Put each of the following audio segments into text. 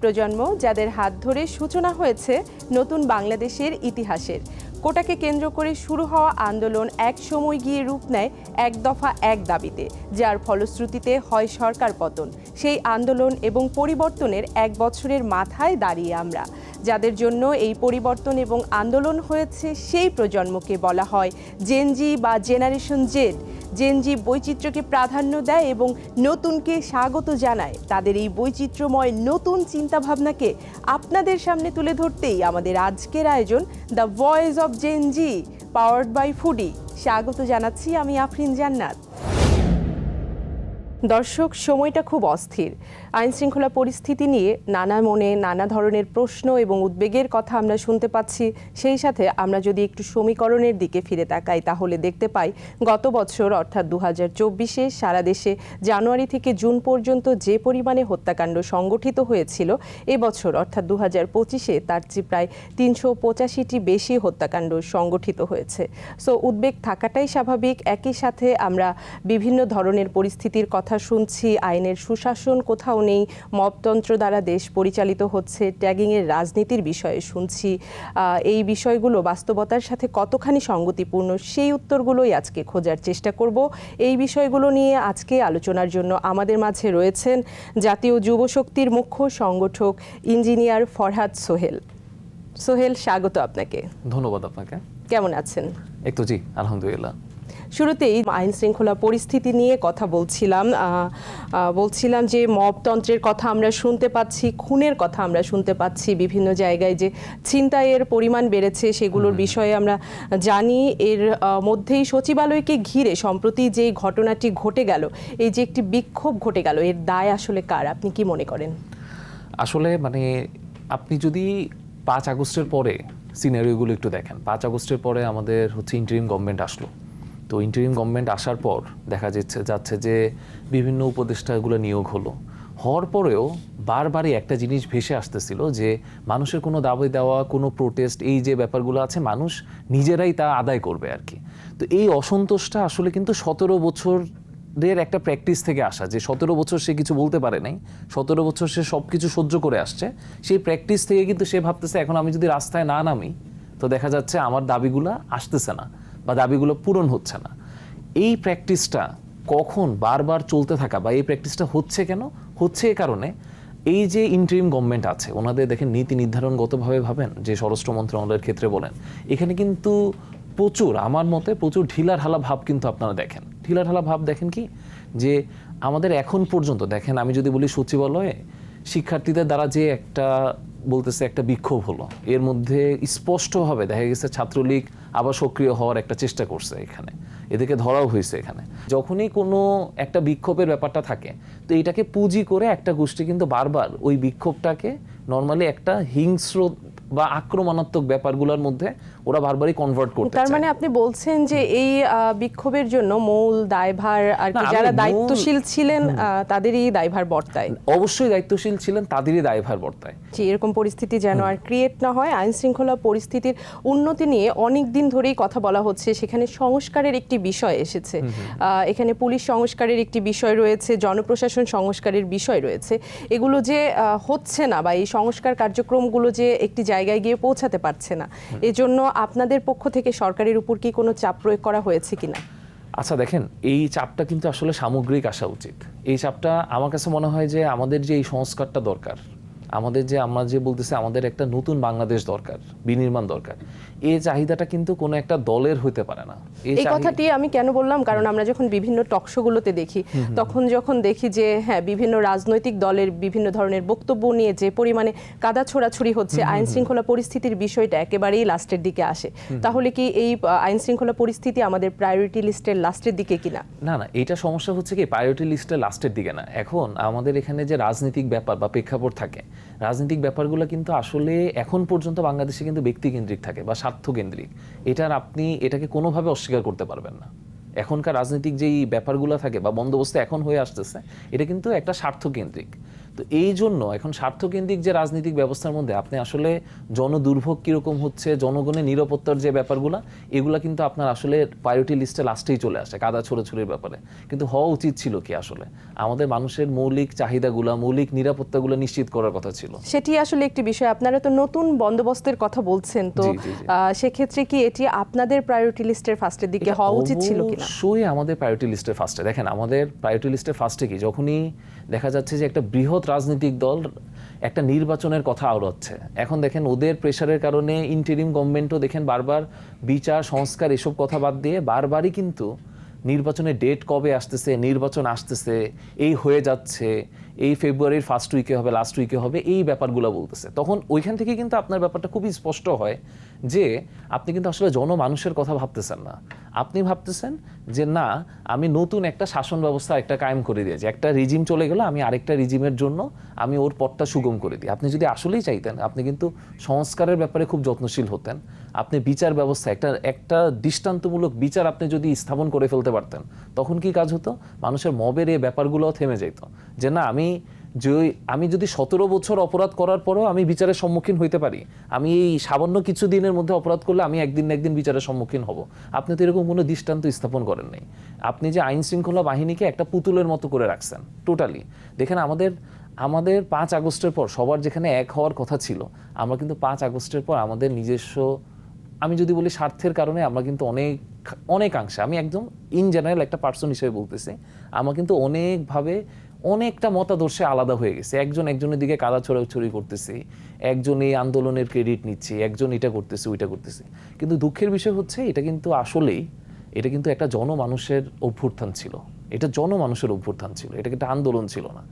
প্রজন্ম যাদের হাত ধরে সূচনা হয়েছে নতুন বাংলাদেশের ইতিহাসের। কোটাকে কেন্দ্র করে শুরু হওয়া আন্দোলন এক সময় গিয়ে রূপ নেয় এক দফা এক দাবিতে, যার ফলশ্রুতিতে হয় সরকার পতন। সেই আন্দোলন এবং পরিবর্তনের এক বছরের মাথায় দাঁড়িয়ে আমরা। যাদের জন্য এই পরিবর্তন এবং আন্দোলন হয়েছে সেই প্রজন্মকে বলা হয় জেনজি বা জেনারেশন জেড জেনজি বৈচিত্র্যকে প্রাধান্য দেয় এবং নতুনকে স্বাগত জানায়। তাদের এই বৈচিত্র্যময় নতুন চিন্তাভাবনাকে আপনাদের সামনে তুলে ধরতেই আমাদের আজকের আয়োজন the voice of Gen Z, powered by Foodie. স্বাগত জানাচ্ছি আমি আফরিন জান্নাত। দর্শক, সময়টা খুব অস্থির। আইন শৃঙ্খলা পরিস্থিতি নিয়ে নানা মনে নানা ধরনের প্রশ্ন এবং উদ্বেগের কথা আমরা শুনতে পাচ্ছি। সেই সাথে আমরা যদি একটু সমীকরণের দিকে ফিরে তাকাই, তাহলে দেখতে পাই গত বছর, অর্থাৎ দু হাজার চব্বিশে সারা দেশে জানুয়ারি থেকে জুন পর্যন্ত যে পরিমাণে হত্যাকাণ্ড সংগঠিত হয়েছিল এবছর অর্থাৎ দু হাজার পঁচিশে তার চেয়ে প্রায় তিনশো পঁচাশিটি বেশি হত্যাকাণ্ড সংগঠিত হয়েছে। সো উদ্বেগ থাকাটাই স্বাভাবিক। একই সাথে আমরা বিভিন্ন ধরনের পরিস্থিতির কথা শুনছি আইনের সুশাসন কোথাও নেই মবতন্ত্র দ্বারা দেশ পরিচালিত হচ্ছে ট্যাগিংয়ের রাজনীতির বিষয়ে শুনছি। এই বিষয়গুলো বাস্তবতার সাথে কতখানি সঙ্গতিপূর্ণ সেই উত্তরগুলোই আজকে খোঁজার চেষ্টা করব। এই বিষয়গুলো নিয়ে আজকে আলোচনার জন্য আমাদের মাঝে রয়েছেন জাতীয় যুব শক্তির মুখ্য সংগঠক ইঞ্জিনিয়ার ফরহাদ সোহেল। সোহেল স্বাগত আপনাকে। ধন্যবাদ আপনাকে। কেমন আছেন? তো জি আলহামদুলিল্লাহ। শুরুতেই আইন শৃঙ্খলা পরিস্থিতি নিয়ে কথা বলছিলাম। বলছিলাম যে মবতন্ত্রের কথা আমরা শুনতে পাচ্ছি খুনের কথা আমরা শুনতে পাচ্ছি বিভিন্ন জায়গায় যে ছিনতাইয়ের পরিমাণ বেড়েছে সেগুলোর বিষয়ে আমরা জানি। এর মধ্যেই সচিবালয়কে ঘিরে সম্প্রতি যে ঘটনাটি ঘটে গেল এই যে একটি বিক্ষোভ ঘটে গেল এর দায় আসলে কার? আপনি কি মনে করেন? আসলে মানে আপনি যদি পাঁচ আগস্টের পরে সিনারিওগুলো একটু দেখেন পাঁচ আগস্টের পরে আমাদের হচ্ছে ইন্টারিম গভর্নমেন্ট আসলো। তো ইন্টারিম গভর্নমেন্ট আসার পর দেখা যাচ্ছে যাচ্ছে যে বিভিন্ন উপদেষ্টাগুলো নিয়োগ হলো। হওয়ার পরেও বারবারই একটা জিনিস ভেসে আসতেছিল যে মানুষের কোনো দাবি দেওয়া, কোনো প্রোটেস্ট এই যে ব্যাপারগুলো আছে, মানুষ নিজেরাই তা আদায় করবে আর কি। তো এই অসন্তোষটা আসলে কিন্তু সতেরো বছর দের একটা প্র্যাকটিস থেকে আসা যে সতেরো বছর সে কিছু বলতে পারে নাই, সতেরো বছর সে সব কিছু সহ্য করে আসছে। সেই প্র্যাকটিস থেকে কিন্তু সে ভাবতেছে, এখন আমি যদি রাস্তায় না নামি, তো দেখা যাচ্ছে আমার দাবিগুলো আসতেছে না। বা দাবিগুলো পূরণ হচ্ছে না। এই প্র্যাকটিসটা কখন বারবার চলতে থাকা বা এই প্র্যাকটিসটা হচ্ছে কেন? হচ্ছে এ কারণে এই যে ইন্টারিম গভর্নমেন্ট আছে, ওনাদের দেখেন নীতি নির্ধারণগতভাবে ভাবেন, যে স্বরাষ্ট্র মন্ত্রণালয়ের ক্ষেত্রে বলেন, এখানে কিন্তু প্রচুর, আমার মতে প্রচুর ঢিলার হালা ভাব কিন্তু আপনারা দেখেন। ঢিলার হালা ভাব দেখেন কি? যে আমাদের এখন পর্যন্ত, দেখেন আমি যদি বলি সচিবালয়ে, শিক্ষার্থীদের দ্বারা যে একটা বলতেছে একটা বিক্ষোভ হলো। এর মধ্যে স্পষ্টভাবে দেখা গেছে ছাত্রলীগ আবার সক্রিয় হওয়ার একটা চেষ্টা করছে এখানে। এদেরকে ধরাও হয়েছে এখানে। যখনই কোনো একটা বিক্ষোভের ব্যাপারটা থাকে, তো এটাকে পুঁজি করে একটা গোষ্ঠী কিন্তু বারবার ওই বিক্ষোভটাকে নর্মালি একটা হিংস্র বা আক্রমণাত্মক ব্যাপারগুলোর মধ্যে ওরা বারবারই কনভার্ট করতে তার মানে আপনি বলছেন যে এই বিক্ষোভের জন্য মূল দায়ভার আর কি যারা দায়িত্বশীল ছিলেন তাদেরই দায়ভার বর্তায়। অবশ্যই দায়িত্বশীল ছিলেন তাদেরই দায়ভার বর্তায়। যে এরকম পরিস্থিতি যেন আর ক্রিয়েট না হয় আইন শৃঙ্খলা পরিস্থিতির উন্নতি নিয়ে অনেক দিন ধরেই কথা বলা হচ্ছে। সেখানে সংস্কারের একটি বিষয় এসেছে। এখানে পুলিশ সংস্কারের একটি বিষয় রয়েছে জনপ্রশাসন সংস্কারের বিষয় রয়েছে। এগুলো যে হচ্ছে না বা এই সংস্কার কার্যক্রমগুলো যে একটি জায়গায় গিয়ে পৌঁছাতে পারছে না এজন্য আপনাদের পক্ষ থেকে সরকারের উপর কি কোনো চাপ প্রয়োগ করা হয়েছে কিনা? আচ্ছা দেখেন, এই চাপটা কিন্তু আসলে সামগ্রিক আসা উচিত। এই চাপটা আমার কাছে মনে হয় যে আমাদের যে এই সংস্কারটা দরকার আমাদের যে আমরা যে বলতেছি আমাদের একটা নতুন বাংলাদেশ দরকার বিনির্মাণ দরকার। এই চাহিদাটা কিন্তু কোনো একটা দলের হইতে পারে না। এই কথাটি আমি কেন বললাম? কারণ আমরা যখন বিভিন্ন টকশোগুলোতে দেখি তখন যখন দেখি যে হ্যাঁ বিভিন্ন রাজনৈতিক দলের বিভিন্ন ধরনের বক্তব্য নিয়ে যে পরিমাণে কাদা ছোড়াছুড়ি হচ্ছে আইন শৃঙ্খলা পরিস্থিতির বিষয়টা একেবারেই লাস্টের দিকে আসে। তাহলে কি এই আইন শৃঙ্খলা পরিস্থিতি আমাদের প্রায়োরিটি লিস্টের লাস্টের দিকে কিনা? না না এটা সমস্যা হচ্ছে কি প্রায়োরিটি লিস্টের লাস্টের দিকে না। এখন আমাদের এখানে যে রাজনৈতিক ব্যাপার বা প্রেক্ষাপট থাকে রাজনৈতিক ব্যাপারগুলো কিন্তু আসলে এখন পর্যন্ত বাংলাদেশে কিন্তু ব্যক্তিকেন্দ্রিক থাকে বা স্বার্থকেন্দ্রিক। এটার আপনি এটাকে কোনোভাবে অস্বীকার করতে পারবেন না। এখনকার রাজনৈতিক যেই ব্যাপারগুলো থাকে বা বন্দোবস্ত এখন হয়ে আসতেছে, এটা কিন্তু একটা স্বার্থকেন্দ্রিক। তো এই জন্য এখন স্বার্থকেন্দ্রিক যে রাজনৈতিক ব্যবস্থার মধ্যে আপনি আসলে জনদুর্ভোগ কীরকম হচ্ছে জনগণের নিরাপত্তার যে ব্যাপারগুলো এগুলা কিন্তু আপনার আসলে প্রায়োরিটি লিস্টে লাস্টেই চলে আসে কাদা ছোড়াছুড়ির ব্যাপারে। কিন্তু হওয়া উচিত ছিল কি আসলে? আমাদের মানুষের মৌলিক চাহিদাগুলো মৌলিক নিরাপত্তাগুলো নিশ্চিত করার কথা ছিল। সেটি আসলে একটি বিষয়। আপনারা তো নতুন বন্দোবস্তের কথা বলছেন তো সেক্ষেত্রে কি এটি আপনাদের প্রায়োরিটি লিস্টের ফার্স্টের দিকে হওয়া উচিত ছিল কিনা? অবশ্যই আমাদের প্রায়োরিটি লিস্টের ফার্স্টে দেখেন আমাদের প্রায়োরিটি লিস্টের ফার্স্টে কি? যখনই দেখা যাচ্ছে যে একটা বৃহৎ রাজনৈতিক দল একটা নির্বাচনের কথা আওড়াচ্ছে। এখন দেখেন ওদের প্রেশারের কারণে ইন্টারিম গভর্নমেন্টও দেখেন বারবার বিচার, সংস্কার এসব কথা বাদ দিয়ে বারবারই কিন্তু নির্বাচনের ডেট কবে আসতেছে, নির্বাচন আসতেছে, এই হয়ে যাচ্ছে এই ফেব্রুয়ারির ফার্স্ট উইকে হবে লাস্ট উইকে হবে, এই ব্যাপারগুলো বলতেছে। তখন ওইখান থেকে কিন্তু আপনার ব্যাপারটা খুবই স্পষ্ট হয় যে আপনি কিন্তু আসলে জনমানুষের কথা ভাবতেছেন না। আপনি ভাবতেছেন যে না, আমি নতুন একটা শাসন ব্যবস্থা, একটা কায়েম করে দিয়েছি। একটা রিজিম চলে গেল, আমি আরেকটা রিজিমের জন্য আমি ওর পথটা সুগম করে দিই। আপনি যদি আসলেই চাইতেন, আপনি কিন্তু সংস্কারের ব্যাপারে খুব যত্নশীল হতেন। আপনি বিচার ব্যবস্থা, একটা একটা দৃষ্টান্তমূলক বিচার আপনি যদি স্থাপন করে ফেলতে পারতেন তখন কি কাজ হতো? মানুষের মবের এই ব্যাপারগুলোও থেমে যেত যে না, আমি যে আমি যদি সতেরো বছর অপরাধ করার পরেও আমি বিচারের সম্মুখীন হইতে পারি, আমি এই সামান্য কিছু দিনের মধ্যে অপরাধ করলে আমি একদিন না একদিন বিচারের সম্মুখীন হব। আপনি তো এরকম কোনো দৃষ্টান্ত স্থাপন করেন নাই। আপনি যে আইন শৃঙ্খলা বাহিনীকে একটা পুতুলের মতো করে রাখছেন, টোটালি। দেখেন, আমাদের আমাদের পাঁচ আগস্টের পর সবার যেখানে এক হওয়ার কথা ছিল, আমরা কিন্তু পাঁচ আগস্টের পর আমাদের নিজস্ব আমি যদি বলি স্বার্থের কারণে, আমরা কিন্তু অনেক, অনেকাংশে, আমি একদম ইন জেনারেল একটা পার্সন হিসেবে বলতেছি, আমরা কিন্তু অনেকভাবে, অনেকটা মতাদর্শে আলাদা হয়ে গেছে। একজন একজনের দিকে কাদা ছড়াছড়ি করতেছি, একজন এই আন্দোলনের ক্রেডিট নিচ্ছে, একজন এটা করতেছে, ওইটা করতেছে। কিন্তু দুঃখের বিষয় হচ্ছে, এটা কিন্তু আসলেই, এটা কিন্তু একটা জনমানুষের অভ্যুত্থান ছিল। এটা জনমানুষের অভ্যুত্থান ছিল এটা কিন্তু আন্দোলন ছিল না।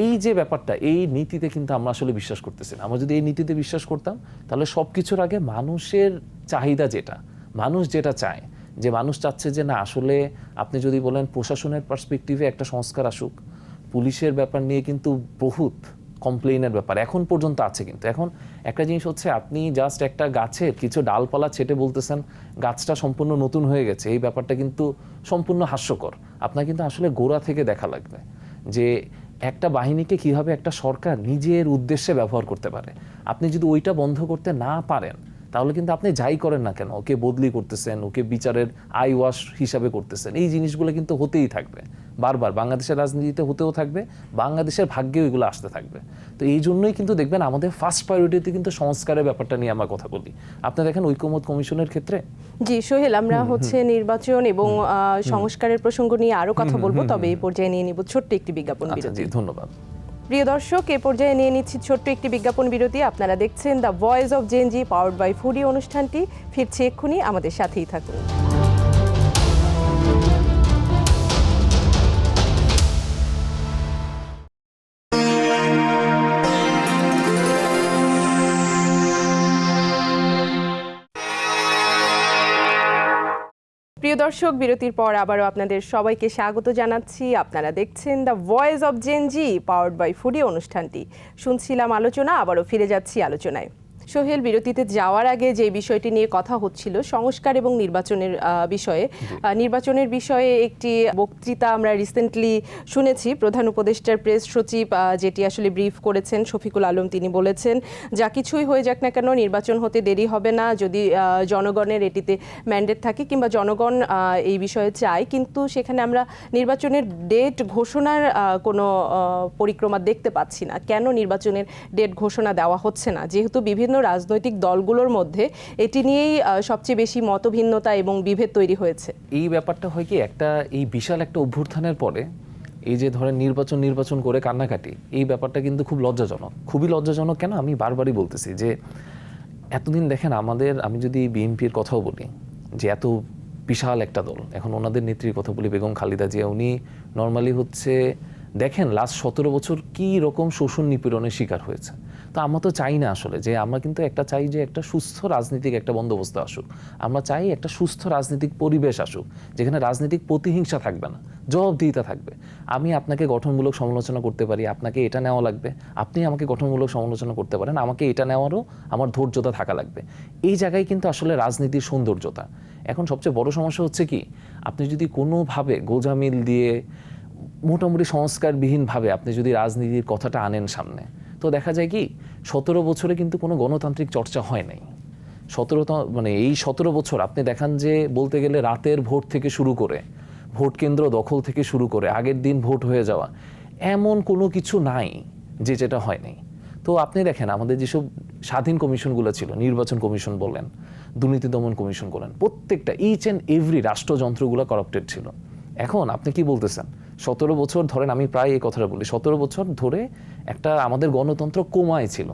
এই যে ব্যাপারটা, এই নীতিতে কিন্তু আমরা আসলে বিশ্বাস করতেছি না। আমরা যদি এই নীতিতে বিশ্বাস করতাম, তাহলে সব কিছুর আগে মানুষের চাহিদা যেটা, মানুষ যেটা চায়, যে মানুষ চাচ্ছে যে না, আসলে আপনি যদি বলেন প্রশাসনের পার্সপেক্টিভে একটা সংস্কার আসুক, পুলিশের ব্যাপার নিয়ে কিন্তু বহুত কমপ্লেইনের ব্যাপার, এখন পর্যন্ত আছে কিন্তু। এখন একটা জিনিস হচ্ছে, আপনি জাস্ট একটা গাছের কিছু ডালপালা ছেটে বলতেছেন, গাছটা সম্পূর্ণ নতুন হয়ে গেছে, এই ব্যাপারটা কিন্তু সম্পূর্ণ হাস্যকর। আপনার কিন্তু আসলে গোড়া থেকে দেখা লাগবে যে একটা বাহিনীকে কীভাবে একটা সরকার নিজের উদ্দেশ্যে ব্যবহার করতে পারে? আপনি যদি ওইটা বন্ধ করতে না পারেন তাহলে কিন্তু আপনি যাই করেন না কেন? ওকে বদলি করতেছেন ওকে বিচারের আই ওয়াশ হিসাবে করতেছেন। এই জিনিসগুলো কিন্তু হতেই থাকবে। বারবার বাংলাদেশের রাজনীতিতে হতেও থাকবে বাংলাদেশের ভাগ্যেও এগুলো আসতে থাকবে। তো এই জন্যই কিন্তু দেখবেন আমাদের ফার্স্ট প্রায়োরিটিতে কিন্তু সংস্কারের ব্যাপারটা নিয়ে আমরা কথা বলি। আপনি দেখেন ঐক্যমত কমিশনের ক্ষেত্রে? জি সোহেল আমরা হচ্ছে নির্বাচন এবং সংস্কারের প্রসঙ্গ নিয়ে আরও কথা বলব তবে এই পর্যায়ে নিয়ে নিব ছোট্ট একটি বিজ্ঞাপন আচ্ছা বিরতি। জি ধন্যবাদ। প্রিয় দর্শক, এ পর্যায়ে নিয়ে নিচ্ছি ছোট্ট একটি বিজ্ঞাপন বিরতি। আপনারা দেখছেন the voice of Gen Z powered by Foodie অনুষ্ঠানটি। ফিরছে এক্ষুনি, আমাদের সাথেই থাকুন। প্রিয় দর্শক, বিরতির পর আবারও আপনাদের সবাইকে স্বাগত জানাচ্ছি। আপনারা দেখছেন the voice of Gen Z powered by Foodie অনুষ্ঠানটি। শুনছিলাম আলোচনা, আবারও ফিরে যাচ্ছি আলোচনায়। সোহেল বিরতিতে যাওয়ার আগে যে বিষয়টি নিয়ে কথা হচ্ছিল সংস্কার এবং নির্বাচনের বিষয়ে নির্বাচনের বিষয়ে একটি বক্তৃতা আমরা রিসেন্টলি শুনেছি। প্রধান উপদেষ্টার প্রেস সচিব যেটি আসলে ব্রিফ করেছেন শফিকুল আলম তিনি বলেছেন যা কিছুই হয়ে যাক না কেন নির্বাচন হতে দেরি হবে না। যদি জনগণের এটিতে ম্যান্ডেট থাকে কিংবা জনগণ এই বিষয়ে চায় কিন্তু সেখানে আমরা নির্বাচনের ডেট ঘোষণার কোনো পরিক্রমা দেখতে পাচ্ছি না। কেন নির্বাচনের ডেট ঘোষণা দেওয়া হচ্ছে না? যেহেতু বিভিন্ন রাজনৈতিক দলগুলোর মধ্যে এটি নিয়েই সবচেয়ে বেশি মতভিন্নতা এবং বিভেদ তৈরি হয়েছে। এই ব্যাপারটা হয় কি, একটা এই বিশাল একটা অভ্যুত্থানের পরে এই যে ধরেন নির্বাচন নির্বাচন করে কান্নাকাটি, এই ব্যাপারটা কিন্তু খুব লজ্জাজনক। খুবই লজ্জাজনক কেন? আমি বারবারই বলতেছি যে এতদিন দেখেন আমাদের, আমি যদি বিএনপির কথাও বলি, যে এত বিশাল একটা দল, এখন ওনাদের নেত্রীর কথা বলি, বেগম খালিদা জিয়া, উনি নর্মালি হচ্ছে, দেখেন লাস্ট সতেরো বছর কি রকম শোষণ নিপীড়নের শিকার হয়েছে। তো আমরা তো চাই না আসলে যে আমরা কিন্তু একটা চাই যে একটা সুস্থ রাজনীতিক একটা বন্দোবস্ত আসুক। আমরা চাই একটা সুস্থ রাজনৈতিক পরিবেশ আসুক, যেখানে রাজনৈতিক প্রতিহিংসা থাকবে না, জবাবদিহিতা থাকবে। আমি আপনাকে গঠনমূলক সমালোচনা করতে পারি, আপনাকে এটা নেওয়া লাগবে, আপনি আমাকে গঠনমূলক সমালোচনা করতে পারেন, আমাকে এটা নেওয়ারও আমার ধৈর্যতা থাকা লাগবে। এই জায়গায় কিন্তু আসলে রাজনীতির সৌন্দর্যতা। এখন সবচেয়ে বড় সমস্যা হচ্ছে কি, আপনি যদি কোনোভাবে গোজামিল দিয়ে মোটামুটি সংস্কারবিহীনভাবে আপনি যদি রাজনীতির কথাটা আনেন সামনে তো দেখা যায় কি, সতেরো বছরে কিন্তু কোনো গণতান্ত্রিক চর্চা হয় নাই। সতেরো মানে এই সতেরো বছর আপনি দেখান যে বলতে গেলে রাতের ভোট থেকে শুরু করে, ভোট কেন্দ্র দখল থেকে শুরু করে, আগের দিন ভোট হয়ে যাওয়া, এমন কোনো কিছু নাই যে যেটা হয় নাই। তো আপনি দেখেন, আমাদের যেসব স্বাধীন কমিশনগুলো ছিল, নির্বাচন কমিশন বলেন, দুর্নীতি দমন কমিশন বলেন, প্রত্যেকটা ইচ অ্যান্ড এভরি রাষ্ট্রযন্ত্রগুলো করাপ্টেড ছিল। এখন আপনি কি বলতেছেন? সতেরো বছর ধরেন, আমি প্রায় এই কথাটা বলি, সতেরো বছর ধরে একটা আমাদের গণতন্ত্র কোমায় ছিল।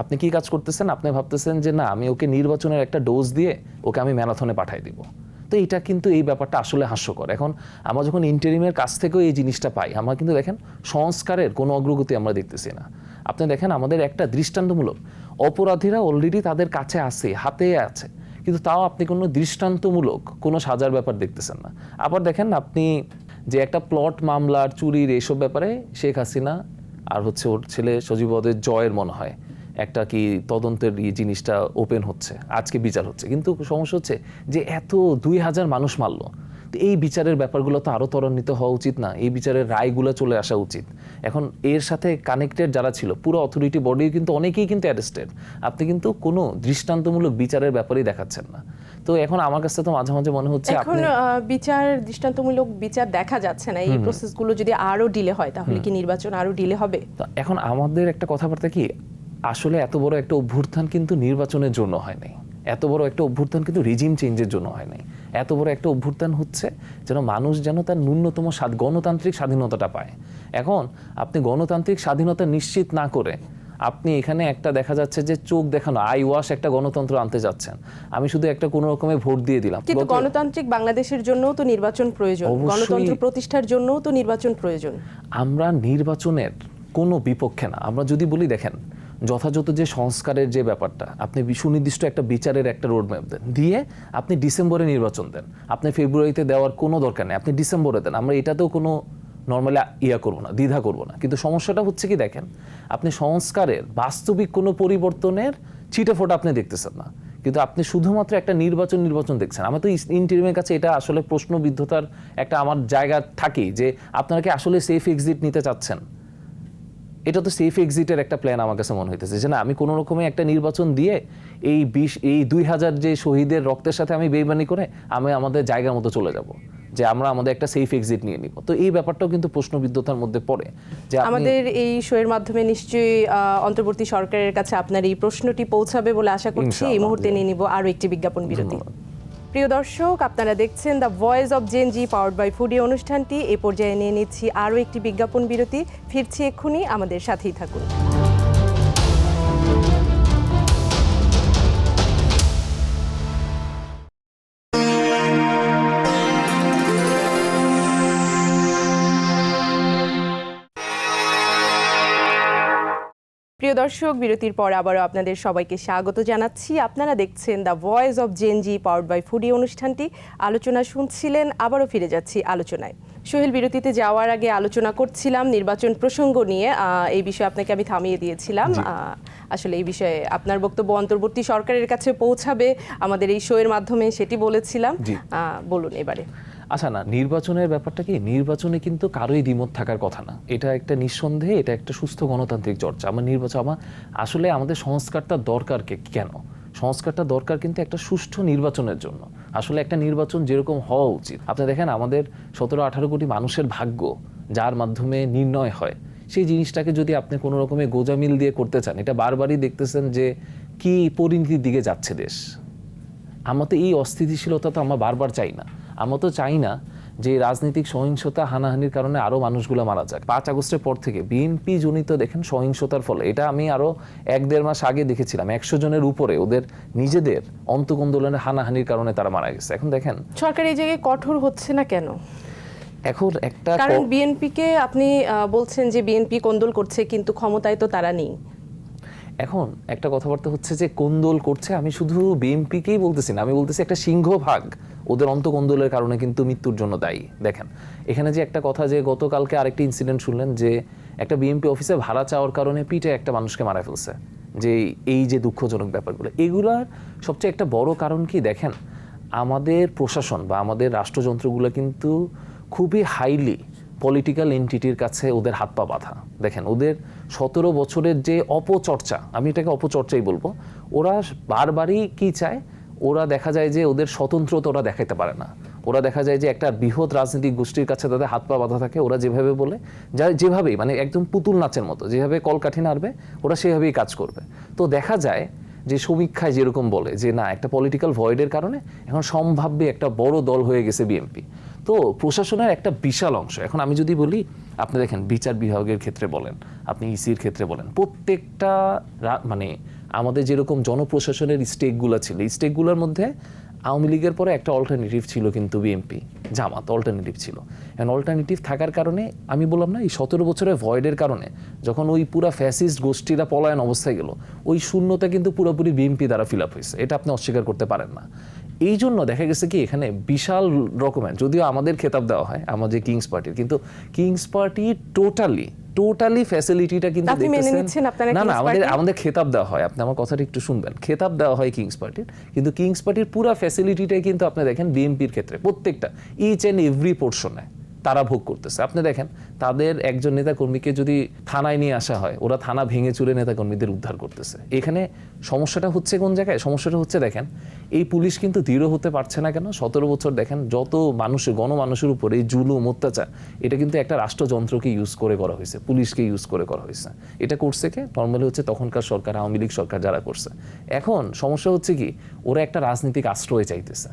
আপনি কি কাজ করতেছেন? আপনি ভাবতেছেন যে না, আমি ওকে নির্বাচনের একটা ডোজ দিয়ে ওকে আমি ম্যারাথনে পাঠিয়ে দিব। তো এটা কিন্তু এই ব্যাপারটা আসলে হাস্যকর। এখন আমরা যখন ইন্টারিমের কাছ থেকেও এই জিনিসটা পাই, আমরা কিন্তু দেখেন সংস্কারের কোনো অগ্রগতি আমরা দেখতেছি না। আপনি দেখেন আমাদের একটা দৃষ্টান্তমূলক, অপরাধীরা অলরেডি তাদের কাছে আছে, হাতে আছে, কিন্তু তাও আপনি কোনো দৃষ্টান্তমূলক কোনো সাজার ব্যাপার দেখতেছেন না। আবার দেখেন আপনি যে একটা প্লট মামলার চুরির এইসব ব্যাপারে শেখ হাসিনা আর হচ্ছে ওর ছেলে সজীবদের জয়ের মনে হয়। একটা কি তদন্তের এই জিনিসটা ওপেন হচ্ছে, আজকে বিচার হচ্ছে। কিন্তু সমস্যা হচ্ছে যে এত দুই হাজার মানুষ মারলো, তো এই বিচারের ব্যাপারগুলো তো আরও ত্বরান্বিত হওয়া উচিত না, এই বিচারের রায়গুলো চলে আসা উচিত। এখন এর সাথে কানেক্টেড যারা ছিল, পুরো অথরিটি বডি কিন্তু অনেকেই কিন্তু অ্যারেস্টেড আপনি কিন্তু কোনো দৃষ্টান্তমূলক বিচারের ব্যাপারেই দেখাচ্ছেন না। তো এখন আমার কাছে তো মাঝে মাঝে মনে হচ্ছে এখন বিচার দৃষ্টান্তমূলক বিচার দেখা যাচ্ছে না। এই প্রসেসগুলো যদি আরও ডিলে হয় তাহলে কি নির্বাচন আরও ডিলে হবে? তো এখন আমাদের একটা কথাবার্তা কি আসলে এত বড় একটা অভ্যুত্থান কিন্তু নির্বাচনের জন্য হয় নাই। এত বড় একটা অভ্যুত্থান কিন্তু রিজিম চেঞ্জের জন্য হয় নাই। এত বড় একটা অভ্যুত্থান হচ্ছে যেন মানুষ যেন তার ন্যূনতম গণতান্ত্রিক স্বাধীনতাটা পায়। এখন আপনি গণতান্ত্রিক স্বাধীনতা নিশ্চিত না করে আপনি এখানে একটা দেখা যাচ্ছে যে চোখ দেখানো আই ওয়াশ একটা গণতন্ত্র আনতে যাচ্ছেন। আমি শুধু একটা কোনো রকমে ভোট দিয়ে দিলাম। কিন্তু গণতান্ত্রিক বাংলাদেশের জন্যও তো নির্বাচন প্রয়োজন। গণতন্ত্র প্রতিষ্ঠার জন্যও তো নির্বাচন প্রয়োজন। আমরা নির্বাচনের কোনো বিপক্ষে না। আমরা যদি বলি দেখেন যথাযথ যে সংস্কারের যে ব্যাপারটা আপনি সুনির্দিষ্ট একটা বিচারের একটা রোডম্যাপ দেন। দিয়ে আপনি ডিসেম্বরে নির্বাচন দেন। আপনি ফেব্রুয়ারিতে দেওয়ার কোনো দরকার নেই। আপনি ডিসেম্বরে দেন। আমরা এটাতেও কোনো নর্মালি ইয়া করব না, দ্বিধা করব না। কিন্তু সমস্যাটা হচ্ছে কি দেখেন, আপনি সংস্কারের বাস্তবিক কোনো পরিবর্তনের ছিটে ফোটা আপনি দেখতেছেন না। কিন্তু আপনি শুধুমাত্র একটা নির্বাচন নির্বাচন দেখছেন। আমার তো ইন্টারিমের কাছে এটা আসলে প্রশ্নবিদ্ধতার একটা আমার জায়গা থাকেই যে আপনারা কি আসলে সেফ এক্সিট নিতে চাচ্ছেন? এটা তো সেফ এক্সিটের একটা প্ল্যান আমার কাছে মনে হইতেছে যে না, আমি কোনো রকমে একটা নির্বাচন দিয়ে এই বিশ, এই দুই হাজার যে শহীদের রক্তের সাথে আমি বেইমানি করে আমি আমাদের জায়গা মতো চলে যাব। যে আমরা আমাদের একটা সেফ এক্সিট নিয়ে নিব। তো এই ব্যাপারটাও কিন্তু প্রশ্নবিদ্ধতার মধ্যে পড়ে যে আমাদের এই শোয়ের মাধ্যমে নিশ্চয়ই অন্তর্বর্তী সরকারের কাছে আপনার এই প্রশ্নটি পৌঁছাবে বলে আশা করছি। এই মুহূর্তে নিয়ে নিব আরও একটি বিজ্ঞাপন বিরতি। প্রিয় দর্শক আপনারা দেখছেন the voice of Gen Z powered by Foodie অনুষ্ঠানটি। এ পর্যায়ে নিয়ে নিচ্ছি আরও একটি বিজ্ঞাপন বিরতি। ফিরছি এক্ষুনি আমাদের সাথেই থাকুন। দর্শক বিরতির পর আবারও আপনাদের সবাইকে স্বাগত জানাচ্ছি। আপনারা দেখছেন the voice of Gen Z powered by Foodie অনুষ্ঠানটি। আলোচনা শুনছিলেন আবারও ফিরে যাচ্ছি আলোচনায়। সোহেল বিরতিতে যাওয়ার আগে আলোচনা করছিলাম নির্বাচন প্রসঙ্গ নিয়ে। এই বিষয়ে আপনাকে আমি থামিয়ে দিয়েছিলাম। আসলে এই বিষয়ে আপনার বক্তব্য অন্তর্বর্তী সরকারের কাছে পৌঁছাবে। আমাদের এই শোয়ের মাধ্যমে সেটি বলেছিলাম। বলুন এবারে। আচ্ছা না, নির্বাচনের ব্যাপারটা কি? নির্বাচনে কিন্তু কারোই দ্বিমত থাকার কথা না। এটা একটা নিঃসন্দেহে, এটা একটা সুস্থ গণতান্ত্রিক চর্চা। আমার নির্বাচন, আমার আসলে আমাদের সংস্কারটা দরকার কে, কেন? সংস্কারটা দরকার কিন্তু একটা সুষ্ঠু নির্বাচনের জন্য। আসলে একটা নির্বাচন যেরকম হওয়া উচিত। আপনি দেখেন, আমাদের সতেরো আঠারো কোটি মানুষের ভাগ্য, যার মাধ্যমে নির্ণয় হয়, সেই জিনিসটাকে যদি আপনি কোনো রকমের গোজামিল দিয়ে করতে চান, এটা বারবারই দেখতেছেন যে কি পরিণতির দিকে যাচ্ছে দেশ। আমরা তো এই অস্থিতিশীলতা তো আমরা বারবার চাই না। আমরা তো চাই না যে রাজনৈতিক সহিংসতা হানাহানির কারণে আরও মানুষগুলো মারা যাক। পাঁচ আগস্টের পর থেকে বিএনপি জনিত দেখেন সহিংসতার ফলে। এটা আমি আরও এক দেড় মাস আগে দেখেছিলাম। একশো জনের উপরে ওদের নিজেদের অন্তকন্দোলনের হানাহানির কারণে তারা মারা গেছে। এখন দেখেন। সরকার এই জায়গায় কঠোর হচ্ছে না কেন? এখন একটা কারণ ক- বিএনপিকে আপনি বলছেন যে বিএনপি কোন্দল করছে কিন্তু ক্ষমতায় তো তারা নেই। এখন একটা কথাবার্তা হচ্ছে যে কোন্দল করছে আমি শুধু বিএনপিকেই বলতেছি না আমি বলতেছি একটা সিংহভাগ। ওদের অন্তকন্দলের কারণে কিন্তু মৃত্যুর জন্য দায়ী। দেখেন, এখানে যে একটা কথা যে গতকালকে আরেকটি ইনসিডেন্ট শুনলেন যে একটা বিএনপি অফিসে ভাড়া চাওয়ার কারণে পিঠে একটা মানুষকে মারা ফেলছে। যে এই যে দুঃখজনক ব্যাপারগুলো, এগুলার সবচেয়ে একটা বড় কারণ কি দেখেন, আমাদের প্রশাসন বা আমাদের রাষ্ট্রযন্ত্রগুলো কিন্তু খুবই হাইলি পলিটিক্যাল এন্টিটির কাছে ওদের হাত পা বাঁধা। দেখেন, ওদের সতেরো বছরের যে অপচর্চা, আমি এটাকে অপচর্চাই বলব, ওরা বারবারই কি চায় ওরা দেখা যায় যে ওদের স্বতন্ত্রতা ওরা দেখাতে পারে না। ওরা দেখা যায় যে একটা বৃহৎ রাজনৈতিক গোষ্ঠীর কাছে তাদের হাত পা বাঁধা থাকে, ওরা যেভাবে বলে, যা, যেভাবেই মানে একদম পুতুল নাচের মতো, যেভাবে কলকাঠি নাড়বে, ওরা সেভাবেই কাজ করবে। তো দেখা যায় যে সমীক্ষায় যেরকম বলে যে না, একটা পলিটিক্যাল ভয়েডের কারণে এখন সম্ভাব্য একটা বড় দল হয়ে গেছে বিএনপি। তো প্রশাসনের একটা বিশাল অংশ, এখন আমি যদি বলি, আপনি দেখেন বিচার বিভাগের ক্ষেত্রে বলেন, আপনি ইসির ক্ষেত্রে বলেন, প্রত্যেকটা মানে আমাদের যেরকম জনপ্রশাসনের স্টেকগুলো ছিল, এই স্টেকগুলোর মধ্যে আওয়ামী লীগের পরে একটা অল্টারনেটিভ ছিল কিন্তু বিএনপি জামাত অল্টারনেটিভ ছিল। এখন অল্টারনেটিভ থাকার কারণে, আমি বললাম না, এই সতেরো বছরের ভয়েডের কারণে যখন ওই পুরা ফ্যাসিস্ট গোষ্ঠীরা পলায়ন অবস্থায় গেল, ওই শূন্যতা কিন্তু পুরোপুরি বিএমপি দ্বারা ফিল আপ হয়েছে। এটা আপনি অস্বীকার করতে পারেন না। এই জন্য দেখা গেছে কি এখানে বিশাল রকমের যদিও আমাদের খেতাব দেওয়া হয় আমাদের কিংস পার্টির কিন্তু কিংস পার্টি টোটালি টোটালি ফ্যাসিলিটিটা কিন্তু না না আমাদের আমাদের খেতাব দেওয়া হয় আপনি আমার কথাটা একটু শুনবেন। খেতাব দেওয়া হয় কিংস পার্টির কিন্তু কিংস পার্টির পুরো ফ্যাসিলিটিটাই কিন্তু আপনি দেখেন বিএনপির ক্ষেত্রে প্রত্যেকটা ইচ অ্যান্ড এভরি পোর্শনে তারা ভোগ করতেছে। আপনি দেখেন, তাদের একজন নেতাকর্মীকে যদি থানায় নিয়ে আসা হয়, ওরা থানা ভেঙে চুরে নেতাকর্মীদের উদ্ধার করতেছে। এখানে সমস্যাটা হচ্ছে কোন জায়গায়? সমস্যাটা হচ্ছে, দেখেন, এই পুলিশ কিন্তু দৃঢ় হতে পারছে না কেন? সতেরো বছর, দেখেন, যত মানুষের গণমানুষের উপর এই জুলুম, অত্যাচার, এটা কিন্তু একটা রাষ্ট্রযন্ত্রকে ইউজ করে করা হয়েছে, পুলিশকে ইউজ করে করা হয়েছে। এটা করছে কে? নর্মালি হচ্ছে তখনকার সরকার, আওয়ামী লীগ সরকার যারা করছে। এখন সমস্যা হচ্ছে কি? ওরা একটা রাজনৈতিক আশ্রয় চাইতেছে।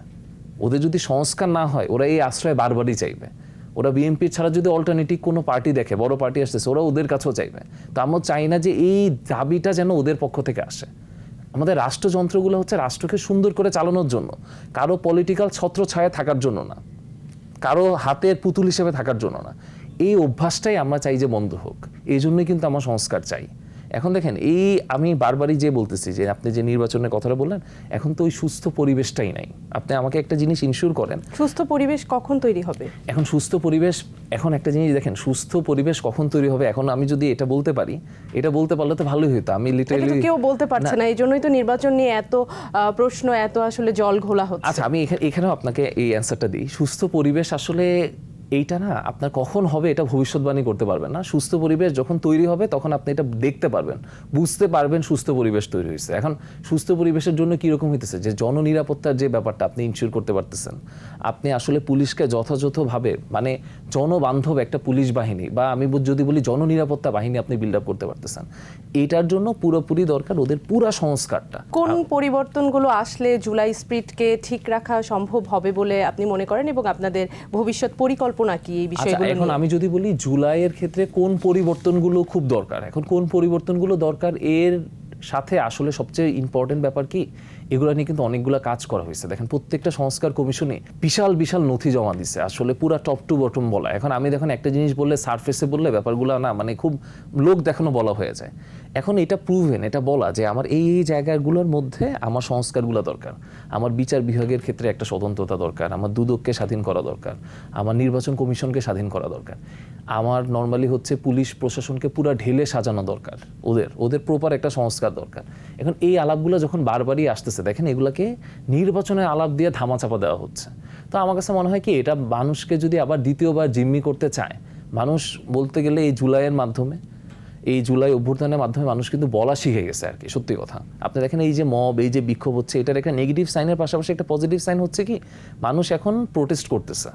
ওদের যদি সংস্কার না হয়, ওরা এই আশ্রয় বারবারই চাইবে। ওরা বিএনপি ছাড়া যদি অল্টারনেটিভ কোনো পার্টি দেখে, বড় পার্টি আসতেছে, ওরা ওদের কাছেও চাইবে। তো আমরা চাই না যে এই দাবিটা যেন ওদের পক্ষ থেকে আসে। আমাদের রাষ্ট্রযন্ত্রগুলো হচ্ছে রাষ্ট্রকে সুন্দর করে চালানোর জন্য। কারও পলিটিক্যাল ছত্র ছায়া থাকার জন্য না। কারও হাতের পুতুল হিসেবে থাকার জন্য না। এই অভ্যাসটাই আমরা চাই যে বন্ধ হোক। এই জন্যই কিন্তু আমার সংস্কার চাই। এখন দেখেন এই আমি বারবারই যে বলতেছি যে আপনি যে নির্বাচনের কথাটা বললেন এখন তো ওই সুস্থ পরিবেশটাই নাই। আপনি আমাকে একটা জিনিস ইনশিওর করেন। সুস্থ পরিবেশ কখন তৈরি হবে? এখন সুস্থ পরিবেশ এখন একটা জিনিস দেখেন সুস্থ পরিবেশ কখন তৈরি হবে? এখন আমি যদি এটা বলতে পারি এটা বলতে পারলে তো ভালোই হতো আমি লিটারালি কেউ বলতে পারছে না এই জন্যই তো নির্বাচন নিয়ে এত প্রশ্ন এত আসলে জল ঘোলা হচ্ছে। আচ্ছা আমি এখা- এখানেও আপনাকে এই অ্যান্সারটা দিই। সুস্থ পরিবেশ আসলে এইটা না আপনার কখন হবে এটা ভবিষ্যৎবাণী করতে পারবেন না। সুস্থ পরিবেশ যখন তৈরি হবে তখন আপনি এটা দেখতে পারবেন। বুঝতে পারবেন সুস্থ পরিবেশ তৈরি হয়েছে। এখন সুস্থ পরিবেশের জন্য কীরকম হইতেছে? যে জননিরাপত্তার যে ব্যাপারটা আপনি ইনশিওর করতে পারতেছেন। আপনি আসলে পুলিশকে যথাযথভাবে মানে জনবান্ধব একটা পুলিশ বাহিনী বা আমি যদি বলি জননিরাপত্তা বাহিনী আপনি বিল্ড আপ করতে পারতেছেন। এটার জন্য পুরোপুরি দরকার ওদের পুরা সংস্কারটা। কোন পরিবর্তনগুলো আসলে জুলাই স্প্রিটকে ঠিক রাখা সম্ভব হবে বলে আপনি মনে করেন এবং আপনাদের ভবিষ্যৎ পরিকল্পনা কি এই আচ্ছা বিষয়গুলো এখন আমি যদি বলি জুলাইয়ের ক্ষেত্রে কোন পরিবর্তনগুলো খুব দরকার? এখন কোন পরিবর্তনগুলো দরকার? এর সাথে আসলে সবচেয়ে ইম্পর্টেন্ট ব্যাপার কি? এগুলো নিয়ে কিন্তু অনেকগুলো কাজ করা হয়েছে। দেখেন, প্রত্যেকটা সংস্কার কমিশনে বিশাল বিশাল নথি জমা দিছে। আসলে পুরা টপ টু বটম বলা। এখন আমি দেখেন, একটা জিনিস বললে সারফেসে বললে ব্যাপারগুলো না মানে খুব লোক দেখানো বলা হয়ে যায়। এখন এটা প্রুভেন এটা বলা যে আমার এই এই জায়গাগুলোর মধ্যে আমার সংস্কারগুলো দরকার। আমার বিচার বিভাগের ক্ষেত্রে একটা স্বতন্ত্রতা দরকার। আমার দুদককে স্বাধীন করা দরকার। আমার নির্বাচন কমিশনকে স্বাধীন করা দরকার। আমার নর্মালি হচ্ছে পুলিশ প্রশাসনকে পুরা ঢেলে সাজানো দরকার। ওদের ওদের প্রপার একটা সংস্কার দরকার। এখন এই আলাপগুলো যখন বারবারই আসতেছে, দেখেন এগুলাকে নির্বাচনের আলাপ দিয়ে ধামাচাপা দেওয়া হচ্ছে। তো আমার কাছে মনে হয় কি, এটা মানুষকে যদি আবার দ্বিতীয়বার জিম্মি করতে চায়, মানুষ বলতে গেলে এই জুলাইয়ের মাধ্যমে, এই জুলাই অভ্যুত্থানের মাধ্যমে মানুষ কিন্তু বলা শিখে গেছে আর কি, সত্যি কথা। আপনি দেখেন এই যে মব, এই যে বিক্ষোভ হচ্ছে, এটার একটা নেগেটিভ সাইনের পাশাপাশি একটা পজিটিভ সাইন হচ্ছে কি, মানুষ এখন প্রোটেস্ট করতেছে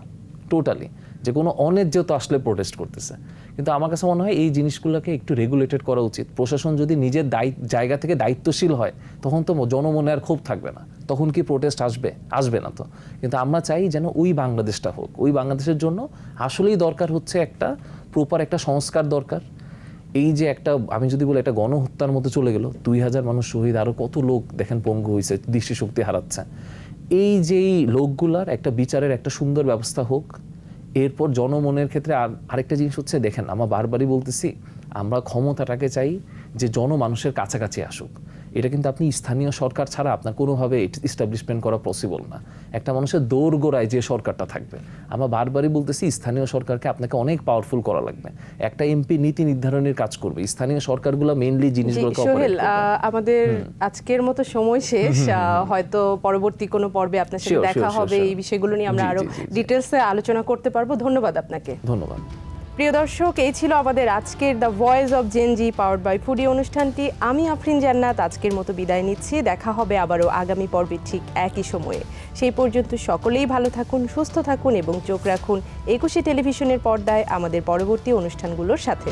টোটালি যে কোনো অন্যায্যতা আসলে প্রোটেস্ট করতেছে। কিন্তু আমার কাছে মনে হয় এই জিনিসগুলোকে একটু রেগুলেটেড করা উচিত। প্রশাসন যদি নিজের জায়গা থেকে দায়িত্বশীল হয়, তখন তো জনমনে আর ক্ষোভ থাকবে না। তখন কি প্রোটেস্ট আসবে? আসবে না তো। কিন্তু আমরা চাই যেন ওই বাংলাদেশটা হোক। ওই বাংলাদেশের জন্য আসলেই দরকার হচ্ছে একটা প্রপার একটা সংস্কার দরকার। এই যে একটা, আমি যদি বলি একটা গণহত্যার মতো চলে গেল, দুই হাজার মানুষ শহীদ, আরও কত লোক দেখেন পঙ্গু হয়েছে দৃষ্টিশক্তি হারাচ্ছে। এই যেই লোকগুলার একটা বিচারের একটা সুন্দর ব্যবস্থা হোক এরপর জনমনের ক্ষেত্রে আর আরেকটা জিনিস হচ্ছে, দেখেন, আমরা বারবারই বলতেছি, আমরা ক্ষমতাটাকে চাই যে জনমানুষের কাছাকাছি আসুক। এটা কিন্তু আপনি স্থানীয় সরকার ছাড়া আপনার কোনোভাবে ইস্টাবলিশমেন্ট করা পসিবল না। একটা মানুষের দৌড় গোড়ায় যে সরকারটা থাকবে। আমরা বারবারই বলতেছি স্থানীয় সরকারকে আপনাকে অনেক পাওয়ারফুল করা লাগবে। একটা এমপি নীতি নির্ধারণের কাজ করবে। স্থানীয় সরকারগুলো মেইনলি জি, জিনিসগুলোকে সোহেল operate করবে। আহ, আমাদের আজকের মতো সময় শেষ। হয়তো পরবর্তী কোনো পর্বে আপনার সাথে দেখা হবে এই বিষয়গুলো নিয়ে আমরা আরও। ডিটেলসে আলোচনা করতে পারব। ধন্যবাদ আপনাকে। ধন্যবাদ। প্রিয় দর্শক, এই ছিল আমাদের আজকের the voice of Gen Z power by Foodie অনুষ্ঠানটি। আমি আফরিন জান্নাত, আজকের মতো বিদায় নিচ্ছি। দেখা হবে আবারও আগামী পর্বে ঠিক একই সময়ে। সেই পর্যন্ত সকলেই ভালো থাকুন, সুস্থ থাকুন এবং চোখ রাখুন একুশে টেলিভিশনের পর্দায় আমাদের পরবর্তী অনুষ্ঠানগুলোর সাথে।